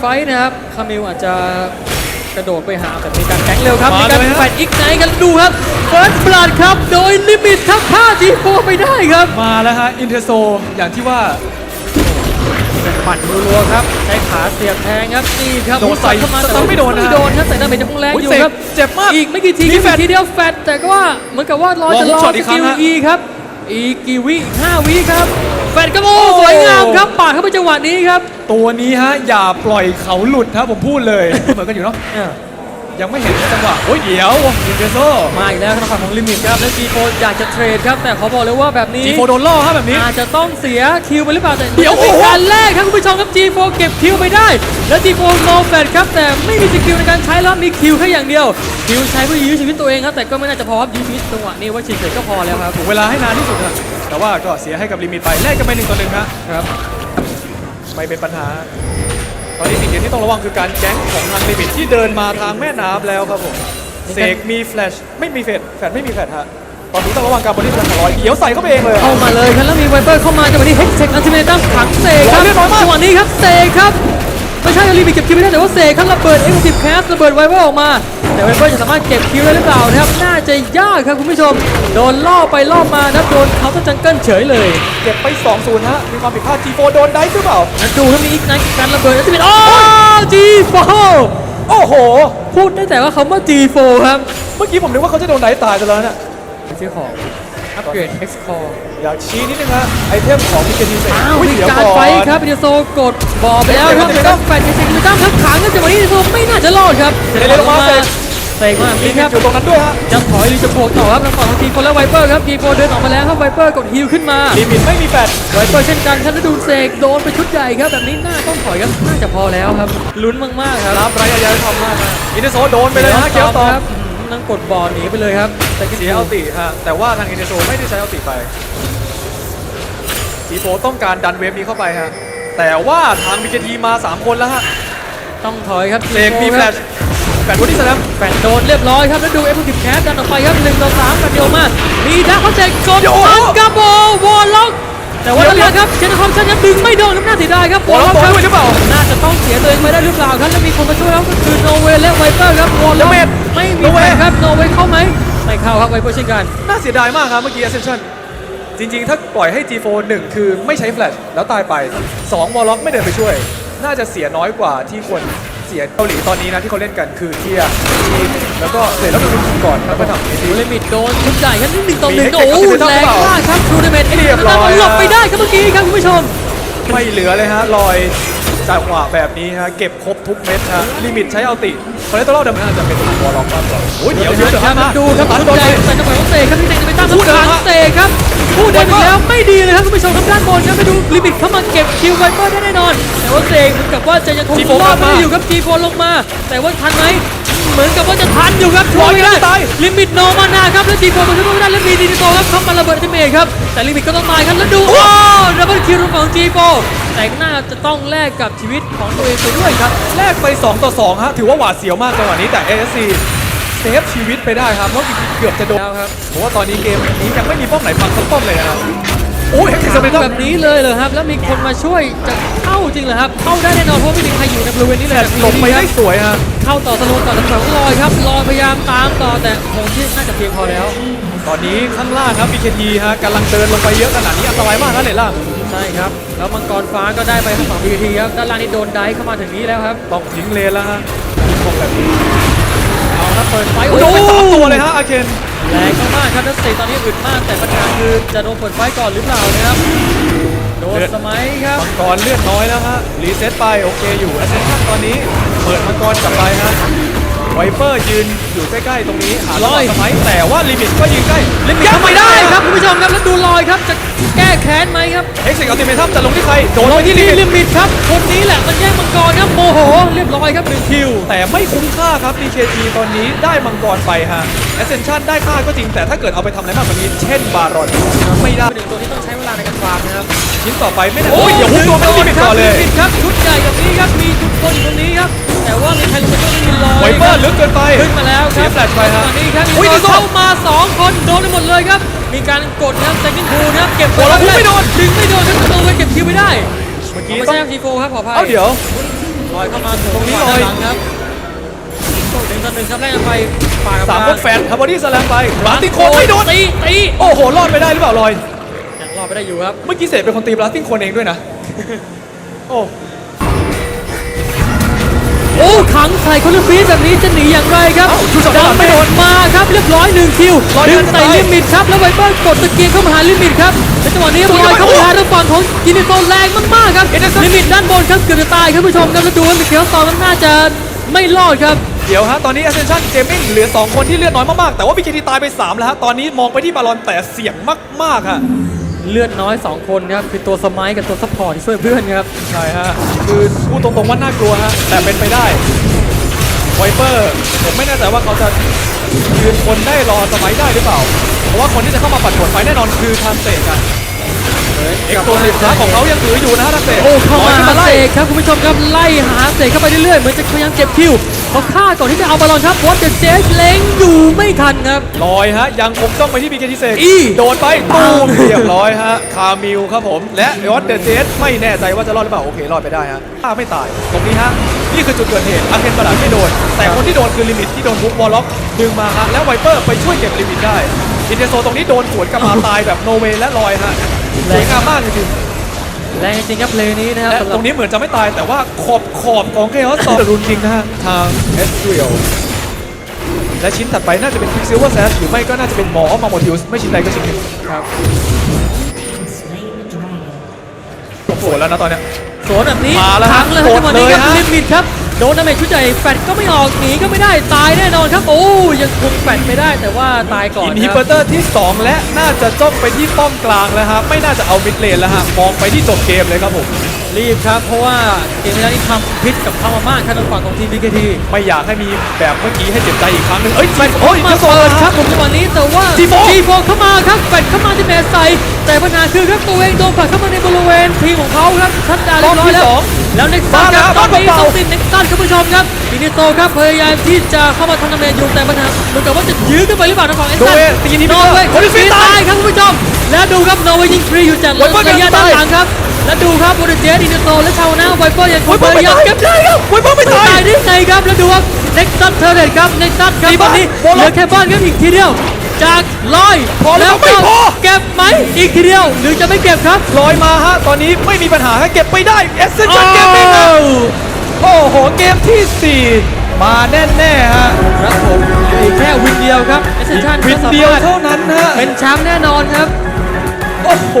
ไฟท์นะครับคามิลอาจจะกระโดดไปหาแต่มีการแก๊งเร็วครับมามีการเลยฮะแฟดอีกไนกันดูครับเฟิร์สบลัดครับ โดยลิมิตครับฆ่าจีโฟไปได้ครับ มาแล้วฮะอินเทอร์โซอย่างที่ว่าเป็นปั่นรัวๆครับใช้ขาเสียบแทงครับนี่ครับโดนใส่เข้ามาสแต่ตันไม่โดนนะไม่โดนครับแต่ดาเมจจะคงแรงอุ๊ยอยู่เสกครับเจ็บมากอีกไม่กี่ทีมีครับแฟลชทีเดียวแฟดแต่ก็ว่าเหมือนกับว่ารอรอจะรอช็อตสอีกครั้กิงลฮะอีครับ อีกกี่วิห้าวิครับ แฟดก็โอ้โอ้สวยงามครับปาดเข้าไปจังหวะนี้ครับ ตัวนี้ฮะอย่าปล่อยเขาหลุดครับผมพูดเลย เหมือนกันอยู่เนาะอะยังไม่เห็นจังหวะโอ้ยเดี๋ยวอินเทอร์โซมาอีกแล้วทางฝั่งของลิมิตครับและจีโฟอยากจะเทรดครับแต่ขอบอกเลยว่าแบบนี้จีโฟโดนล่อครับแบบนี้อาจจะต้องเสียคิวไปหรือเปล่าแต่เดี๋ยวเป็นโอ้โหการแรกครับคุณผู้ชมครับ G4 เก็บคิวไปได้ และ G4 โนแฟดครับแต่ไม่มีสกิลในการใช้แล้วมีคิวแค่อย่างเดียวคิวใช้เพื่อยื้อชีวิตตัวเองครับแต่ก็ไม่น่าจะพอครับยื้อชีวิตจังหวะนี้ว่าเฉยๆก็พอแล้วครับถูกเวลาให้นานที่สุดนะ แต่ว่าก็เสียให้กับลิมิตไปแลกกันไปหนึ่งต่อหนึ่งฮะครับ ไม่เป็นปัญหา ตอนนี้สิ่งเดียวที่ต้องระวังคือการแก๊งของทางลิมิตที่เดินมาทางแม่น้ำแล้วครับผมเสกมีแฟลชไม่มีเฟดแฟดไม่มีแฟดฮะตอนนี้ต้องระวังการบริสุทธิ์ของร้อยเดี๋ยวใส่เข้าไปเองเลยเข้ามาเลยครับแล้วมีไวเปอร์เข้ามาจังหวะนี้เฮกเซกอัลติเมตัมขังเซกครับโอ้ยเรียบร้อยมากจังหวะนี้ครับเซกครับ ไม่ใช่ลิมิตเก็บคิวไม่ได้แต่ว่าเซกครับระเบิดเอ็กซ์ติฟแคสระเบิดไวเปอร์ออกมา แต่ไวเปอร์จะสามารถเก็บคิวได้หรือเปล่านะครับ น่าจะยากครับคุณผู้ชม โดนล่อไปล่อมานะโดนเขาต้องจังเกิลเฉยเลย เก็บไป2-0ฮะ มีความผิดพลาด G4 โดนได้หรือเปล่างั้นดูครับมีอีกนัดการระเบิดแล้วจะเป็นโอ้จีโฟโอ้โห พูดได้แต่ว่าคำว่า G4 ครับ เมื่อกี้ผมนึกว่าเขาจะโดนไดตายไปแล้วเนี่ยซื้อของ อัปเกรด X Core อยากชี้นิดนึงฮะไอเทมของพิกเกทีเซอ้าวอุ๊ยมีเดี๋ยวการก่อนไฟท์ครับเดียโซกดบอลไปแล้วครับเดี๋เดี๋ยยววต้องแฟนเซ็กมิตัมครับขังกันจังหวะนี้เดียโซไม่น่าจะรอดครับเดี๋ยวเดี๋ยวลงมาเสกเสกมาลินี่มิคตรับอยู่ตรงนั้นด้วยฮะจะถอยหรือจะโผล่ต่อครับทางฝั่งของทีโฟและไวเปอร์ครับทีโฟเดินออกมาแล้วครับไวเปอร์กดฮิลขึ้นมาลิมิตไม่มีแฟดไวเปอร์เช่นกันครับแล้วดูเสกโดนไปชุดใหญ่ครับแบบนี้น่าต้องถอยครับน่าจะพอแล้วครับลุ้นมากๆครับรับไรอายาทำมากฮะอินเตอร์โซโดนไปเลยฮะเกียวตอครับบ นั่งกดบอลหนีไปเลยครับแต่เสียเอาติฮะแต่ว่าทางอินเตอร์โซไม่ได้ใช้เอาติไป G4 ต้องการดันเวฟนี้เข้าไปฮะแต่ว่าทางพิกเกทีมา 3 คนแล้วฮะต้องถอยครับเสกมีแฟลชแฟลชบอดี้สแลมแฟนโดนเรียบร้อยครับแล้วดูเอฟสิบแคสดันออกไปครับหนึ่งต่อสามกันเดียวมามีดักคอนเซ็กกดโอ้โหฟันกระโบวอลล็อก แต่ว่าเดี๋ด้ายวนล่างครับเชนคอมชันยังดึงไม่โดนครับน่าเสียดายครับวอลล็อกคโดนด้วยหรือเปล่า น่าจะต้องเสียตัวเองไปได้หรือเปล่าครับแล้วมีคนมาช่วยแล้วก็คือโนเวและไวเปอร์ครับวอลล็อกโนเวไม่มีโนเวแฟนครับโนเวเข้าไหมไม่เข้าครับไวเปอร์เช่นกันน่าเสียดายมากครับเมื่อกี้ Ascension จริง ๆ ถ้าปล่อยให้ G4 1 คือไม่ใช้แฟลชแล้วตายไป 2 วอลล็อกไม่เดินไปช่วย น่าจะเสียน้อยกว่าที่ควร เสียเกาหลีตอนนี้นะที่เขาเล่นกันคือเทียทีแล้วก็เสร็จแล้วดูทีก่อนแล้วก็ทำเอดูที ลิมิตโดนชุดใหญ่ครับนี่หนึ่งต่อหนึ่งมีโอ้โหเทคนิคแรงหรือเปล่ามากครับทรูเดเมนเอ็นเรียบร้อย หลบไปได้ครับเมื่อกี้ครับคุณผู้ชม ไม่เหลือเลยฮะลอยจังหวะแบบนี้ฮะเก็บครบทุกเม็ดฮะลิมิตใช้เอาติคอนเนตโตรอลเดิมน่าจะเป็นทางวอลล็อกมากกว่าโอ้ยเดี๋ยวเดี๋ยวเดี๋ยวครับมาดูครับตันชุดโดนใหญ่ไปใส่จังหวะของเตะครับที่เตะจะไปตั้งพูดทางนะฮะเตะครับ พูดเดินอีกแล้วไม่ดีเลยครับคุณผู้ชมครับด้านบนครับไปดูลิมิตเข้ามาเก็บคิวไวเปอร์ได้แน่นอน แต่ว่าเตะเหมือนกับว่าจะยังคง G4 รอดไม่ได้มาอยู่ครับจีโฟลงมา แต่ว่าทันไหมเหมือนกับว่าจะทันอยู่ครับช่วยไม่บอลไม่ได้ตายลิมิตโนมานาครับแล้วจีโฟมาช่วยไม่ได้แล้วมีดีโตครับเข้ามาระเบิดอัลติเมทครับแต่ลิมิตก็ต้องตายครับแล้วดูโอ้ดับเบิลคิวของจีโฟแต่น่าจะต้องแลกกับชีวิตของตัวเองไปด้วยครับแลกไป 2 ต่อ2ฮะถือว่าหวาดเสียวมากจังหวะนี้แต่ ASC เซฟชีวิตไปได้ครับเพราะจริงๆเกือบจะโดนแล้วครับเพราะว่าตอนนี้เกมนี้ยังไม่มีป้อมไหนพังสักป้อมเลยนะครับโอ้ยเฮกซิสเปนแบบนี้เลยเหรอครับ แล้วมีคนมาช่วยจะเข้าจริงเหรอครับ เข้าได้แน่นอนเพราะไม่มีใครอยู่ในบริเวณนี้เลยแต่หลบไปได้สวยฮะเข้าต่อสโลว์ต่อทางฝั่งของลอยครับลอยพยายามตามต่อแต่คงที่น่าจะเพียงพอแล้ว ตอนนี้ข้างล่างครับ BKT ฮะกำลังเดินลงไปเยอะขนาดนี้อันตรายมากนะเลนล่างใช่ครับแล้วมังกรฟ้าก็ได้ไปทางฝั่งพีทีครับด้านล่างนี่โดนไดฟ์เข้ามาถึงนี้แล้วครับต้องทิ้งเลนแล้วฮะยิงคงแบบนี้เอา ครับเปิดไฟโอ้โหไปสามตัวเลยฮะอาเคนแรงมากๆครับนักเตะตอนนี้อึดมากแต่ปัญหาคือจะโดนเปิดไฟก่อนหรือเปล่านะครับโดนสมัยครับมังกรเลือดน้อยแล้วฮะรีเซ็ตไปโอเคอยู่แอสเซนชั่นตอนนี้เปิดมังกรกลับไปฮะไวเปอร์ยืนอยู่ใกล้ๆตรงนี้หาร้ร้ออยยสมัยแต่ว่าลิมิตก็ยืนใกล้ลิมิตยังทำไม่ไม่ได้ได้คครัรับบคุณผู้ชมครับแล้วดูลอยครับจะแก้แค้นไหมครับเอ็กซิกอัลติเมทัมจะลงที่ใครโดนลไปงที่ที่ลิลิมิตมิตครับคน รียบร้อยครับหนึ่งคิว แต่ไม่คุ้มค่าครับ BKT ตอนนี้ได้มังกรไปฮะ Ascension ได้ค่าก็จริง แต่ถ้าเกิดเอาไปทำอะไรมากกว่านี้ เช่นบารอนไม่ได้หนึ่งตัวที่ต้องใช้เวลาในการฟาร์มนะครับชิ้นต่อไปไม่ได้โอ้ยอย่าพุ่งตัวไปลิมิตก่อนเลยลิมิตครับชุดใหญ่แบบนี้ครับมีทุกคนอยู่ตรงนี้ครับแต่ว่ามีใครลงมาช่วยไม่มีลอยไวเปอร์ลึกเกินไปขึ้นมาแล้วครับเสียแฟลชไปฮะตอนนี้ครับอุ้ยมีดิโซ่เข้ามา 2 คนโดนไปหมดเลยครับมีการกดนะครับเซคินทูนะครับเก็บโอ้แล้วพุ่งไม่โดนดึงไม่โดนครับตัวเก็บคิวไม่ได้เมื่อกี้ไม่ต้อใช่งครับทีโฟครับขออภัยเอ้าเดี๋ยว ลอยเข้ามาตรงนี้นี้ลอยหลังครับหนึ่งต่อหนึ่งครับแรกกันไปปากกับสามคนแฟนครับบอดี้สแลมไปบลัสติ้งโคนไม่โดนตีตีโอ้โหรอดไปได้หรือเปล่าลอย ยังรอดไปได้อยู่ครับ เมื่อกี้เสกเป็นคนตีบลัสติ้งโคนเองด้วยนะ โอ้โอ้ขังใส่คนละฟีดแบบนี้จะหนีอย่างไรครับเอ้าชูสองดัหลังงไม่โดนมาค รับเรียบร้อยหนึ่งคิวร้อยดึเดิงนใส่ไปลิมิตครับ แล้วไวเปอร์กดตะเกียงเข้ามาหาลิมิตครับในจังหวะนี้สู้บอยยังไงเข้ามาหาทางฝั่งของกินิโตแรงมากๆครับเอ็นเดอร์สันลิมิตด้านบนครับเกือบจะตายครับผู้ชมครับแล้วดูว่ามิเคลซอนนั้นน่าจะไม่รอดครับเดี๋ยวฮะตอนนี้ Ascension Gaming เหลือ 2 คนที่เลือดน้อยมากๆ แต่ว่า BKT ตายไป 3 แล้วฮะ ตอนนี้มองไปที่บาลอนแต่เสี่ยงมากๆฮะเลือดน้อย 2 คนครับ คือตัวสมัยกับตัวซัพพอร์ตที่ช่วยเพื่อนครับ ใช่ฮะ คือพูดตรงๆว่าน่ากลัวฮะ แต่เป็นไปได้ไวเปอร์ผมไม่แน่ใจว่าเขาจะ ยืนคนได้รอสมัยได้หรือเปล่า เพราะว่าคนที่จะเข้ามาปัดฝนไฟแน่นอนคือทานเตะกัน เอ็กซ์ตัวสิบนะของเขายังถืออยู่นะฮะทานเตะโอ้เข้ามาลอยขึ้นหาไล่เสกครับคุณผู้ชมครับไล่หาเสกเข้าไปเรื่อยๆเหมือนจะพยายามเก็บคิวเขาฆ่าก่อนที่จะเอาบอลลอนครับวอตเดอะเจสเล็งอยู่ไม่ทันครับลอยฮะยังคงต้องไปที่ BKT เซกอีโดนไปตูมเรียบร้อยฮะคามิลครับผมและยอดเดอะเจสไม่แน่ใจว่าจะรอดหรือเปล่าโอเครอดไปได้ฮะถ้าไม่ตายตรงนี้ฮะนี่คือจุดเกิดเหตุอาเคนประหลาดไม่โดน แต่คนที่โดนคือลิมิตที่โดนบุ๊กวอลล็อกดึงมาฮะแล้วไวเปอร์ไปช่วยเก็บลิมิตได้อินเดโซตรงนี้โดนสวนกลับมาตายแบบโนเวและลอยฮะ สวยงามมากจริงแรงจริงครับเพลงนี้นะคๆรับและสำหตรับรงนี้เหมือนจะไม่ตายแต่ว่าขอบขอบของเคออสต่อรุนจริงนะฮะทางเอสเรียลและชิ้นถัดไปน่าจะเป็นคิกซิลเวอร์แซสหรือไม่ก็น่าจะเป็นหมอมาโมทิวส์ไม่ชิ้นใดก็ชิ้นหนึ่งครับผมสวนแล้วนะตอนเนี้ย สวนแบบนี้มาแล้วฮะทั้งเลยครับจังหวะนี้ครับกดเลยฮะ ลิมิตครับ โดนดาเมจชุดใหญ่แฟดก็ไม่ออกหนีก็ไม่ได้ตายแน่นอนครับโอ้ยังคงแฟดไม่ได้แต่ว่าตายก่อนอินนะฮิคเปอรับร์เตอร์ที่ 2 และน่าจะจ้องไปที่ป้อมกลางแล้วฮะไม่น่าจะเอามิดเลนแล้วฮะมองไปที่จบเกมเลยครับผมรีบครับ เพราะว่าเกมที่แล้วนี่ทำพิษกับเขามามากครับทางฝั่งของทีมบีเคทีไม่อยากให้มีแบบเมื่อกี้ให้เจ็บใจอีกครั้งหนึ่งเอ้ยจีโอ้ยมาเดี๋ยวก่อนเปิดนะคครัรับบผมจังหวะนี้แต่ว่า G4 โฟเข้ามาครับแฟดเข้ามาที่เมสไซแต่ปัญหาคือครับตัวเองโดนผลักเข้ามาในบริเวณทีมของเขาครับชัดดาวน์เรียบร้อยแล้วรอบที่สอง แล้วเน็กซัสครับมาแล้วตอนนี้เบาๆส่งติดเน็กซัสครับผู้ชมครับอินิโตครับพยายามที่จะเข้ามาทำดาเมจอยู่แต่ปัญหาเหมือนกับว่าจะยื้อขึ้นไปหรือเปล่าทางฝั่งเอ็นโนซัเวนตีนี้โนไม่เวได้ย์คนที่ฟรีตาตายยครับคุณผู้ชม แล้วดูครับโนเวย์ยิงฟรีอยู่จากไวเปอร์ระยะเดินด้านตายหลังครับแล้วดูครับโบเดเจสอินิโตและชาวนาไวเปอร์ยังคไวงเปอร์พไม่ยายามตายเก็บได้ครับไวเปอร์ไม่ไม่ตายตายได้ไงครับแล้วดูครับเน็กซัสเทอร์เรตครับเน็กซัสครับตีตบ้าอนนี้โบเหลัลืสอแค่บ้านครับอีกทีเดียว จากลอยพอแล้วก็ไม่พอเก็บไหมอีกทีเดียว หรือจะไม่เก็บครับลอยมาฮะ ตอนนี้ไม่มีปัญหาฮะเก็บไปได้เอสเซนชั่นเกมมิ่งฮะโอ้โหเกมที่ 4 มาแน่ๆฮะครับผมอีกแค่วินเดียวครับเอเซนชั่นวินเดียวเท่านั้นฮะเป็นแชมป์แน่นอนครับ โอ้โห